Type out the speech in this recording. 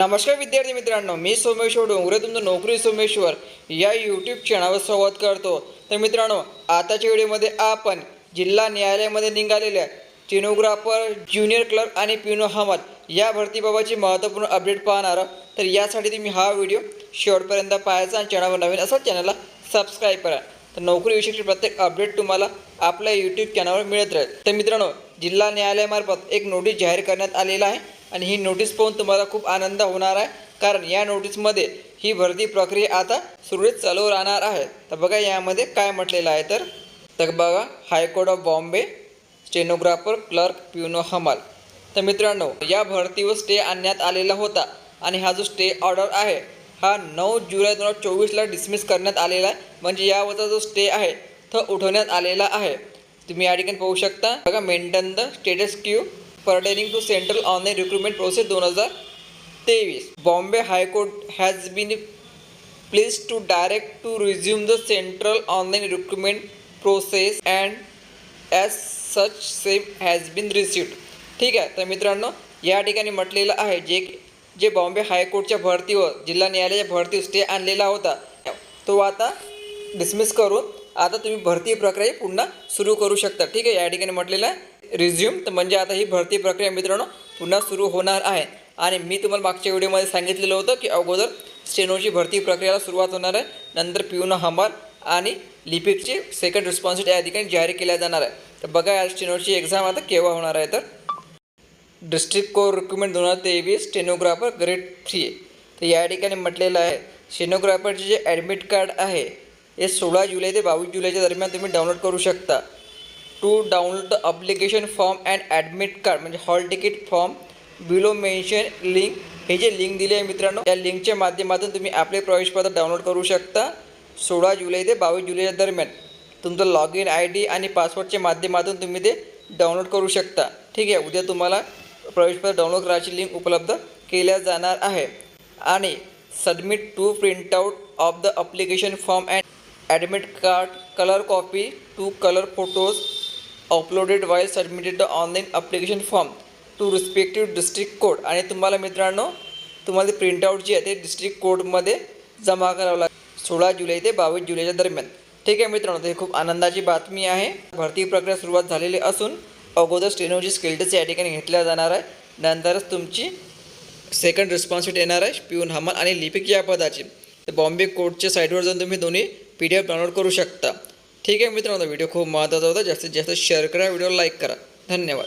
नमस्कार विद्यार्थी मित्रांनो मी सोमेश्वर डोंगरे तुमचं नोकरी सोमेश्वर या यूट्यूब चॅनलवर संवाद करतो. तर मित्रांनो आताच्या व्हिडिओमध्ये आपण जिल्हा न्यायालयामध्ये निघालेल्या चिनोग्राफर ज्युनियर क्लर्क आणि पिनो हमद या भरतीबाबतची महत्त्वपूर्ण अपडेट पाहणार आहोत. तर यासाठी तुम्ही हा व्हिडिओ शेवटपर्यंत पाहायचा आणि चॅनलवर नवीन असा चॅनलला सबस्क्राईब करा. तर नोकरीविषयीची प्रत्येक अपडेट तुम्हाला आपल्या यूट्यूब चॅनलवर मिळत राहील. तर मित्रांनो जिल्हा न्यायालयामार्फत एक नोटीस जाहीर करण्यात आलेला आहे. आणि ही नोटीस पाहून तुम्हाला खूप आनंद होणार आहे. कारण या नोटीसमध्ये ही भरती प्रक्रिया आता सुरळीत चालू राहणार आहे. तर बघा यामध्ये काय म्हटलेलं आहे तर तर बघा high court of Bombay stenographer clerk प्युनो हमाल तर मित्रांनो या भरतीवर स्टे आणण्यात आलेला होता आणि हा जो स्टे ऑर्डर आहे हा नऊ जुलै दोन हजार चोवीसला डिसमिस करण्यात आलेला आहे. म्हणजे यावरचा जो स्टे आहे तो उठवण्यात आलेला आहे. तुम्ही या ठिकाणी पाहू शकता. बघा maintain the status quo pertaining to central online recruitment process दोन हजार तेवीस Bombay high court has been please to direct to resume the central online recruitment process and as such same has been received ठीक आहे? तर मित्रांनो या ठिकाणी म्हटलेलं आहे जे जे बॉम्बे हायकोर्टच्या भरतीवर जिल्हा न्यायालयाच्या भरतीवर स्टे आणलेला होता तो आता डिसमिस करून आता तुम्ही भरती प्रक्रिया पुन्हा सुरू करू शकता. ठीक आहे? या ठिकाणी म्हटलेलं आहे. रिझ्यूम तर म्हणजे आता ही भरती प्रक्रिया मित्रांनो पुन्हा सुरू होणार आहे. आणि मी तुम्हाला मागच्या व्हिडिओमध्ये सांगितलेलं होतं की अगोदर स्टेनोची भरती प्रक्रियेला सुरुवात होणार आहे. नंतर पिऊन हंबर आणि लिपिकची सेकंड रिस्पॉन्सिबिलिटी या ठिकाणी जाहीर केल्या जाणार आहे. तर बघा या स्टेनोची एक्झाम आता केव्हा होणार आहे तर. डिस्ट्रिक्ट कोर रिक्रुटमेंट दोन हजार तेवीस स्टेनोग्राफर ग्रेड थ्री तर या ठिकाणी म्हटलेलं आहे स्टेनोग्राफरचे जे ॲडमिट कार्ड आहे हे सोळा जुलै ते बावीस जुलैच्या दरम्यान तुम्ही डाउनलोड करू शकता. To download the application form and admit card म्हणजे hall ticket form below mention link हे जे लिंक दिले आहे मित्रांनो या लिंकच्या माध्यमातून तुम्ही आपले प्रवेशपत्र डाउनलोड करू शकता. सोळा जुलै ते बावीस जुलैच्या दरम्यान तुमचं लॉग इन आय डी आणि पासवर्डच्या माध्यमातून तुम्ही ते डाउनलोड करू शकता. ठीक आहे उद्या तुम्हाला प्रवेशपत्र डाउनलोड करायची लिंक उपलब्ध केल्या जाणार आहे. आणि submit two printout of the application form and admit card colour copy two colour photos uploaded while submitted the online application form to respective district code आणि तुम्हाला मित्रांनो तुम्हाला प्रिंटआउट जे आहे ते डिस्ट्रिक्ट कोडमध्ये जमा करावं लागेल. सोळा जुलै ते बावीस जुलैच्या दरम्यान. ठीक आहे मित्रांनो ही खूप आनंदाची बातमी आहे. भरती प्रक्रिया सुरुवात झालेली असून अगोदर स्टेनोची स्किल या ठिकाणी घेतल्या जाणार आहे. नंतरच तुमची सेकंड रिस्पॉन्सिबिलिटी येणार आहे. पिऊन हमाल आणि लिपिक या पदाची. तर बॉम्बे कोर्टच्या साईटवर जाऊन तुम्ही दोन्ही पी डी एफ डाउनलोड करू शकता. ठीक आहे मित्रांनो व्हिडिओ खूप महत्त्वाचा होता. जास्तीत जास्त शेअर करा व्हिडिओ लाईक करा. धन्यवाद.